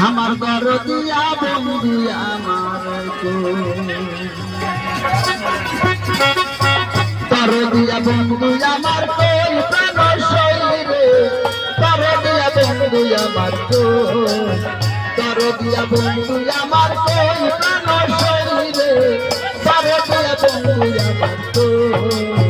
আমার ঘর দিয়া বন্ধু আমার তর দিয়া বন্ধু আমার কই প্রাণ শৈরে তর দিয়া বন্ধু আমার তর দিয়া বন্ধু আমার কই প্রাণ শৈরে তর দিয়া বন্ধু আমার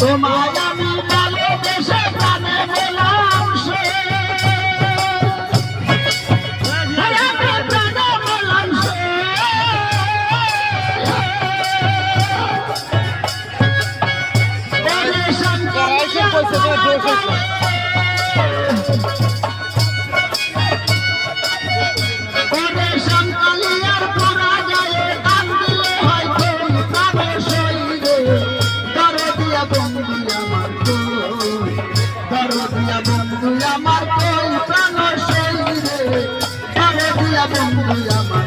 所有 প্রাণ শৈরে দরদিয়া বন্ধু আমার।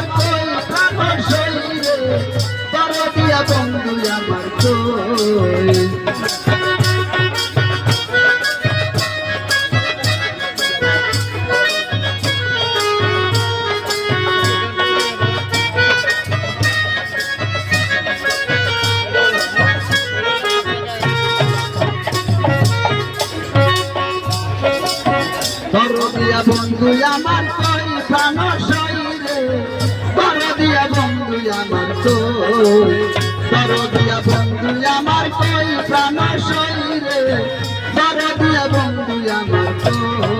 আমার কই প্রাণ শরীরে তরে দিয়া বন্ধু আমার প্রাণ দরদিয়া বন্ধু আমার কই প্রাণ শরীরে। কই।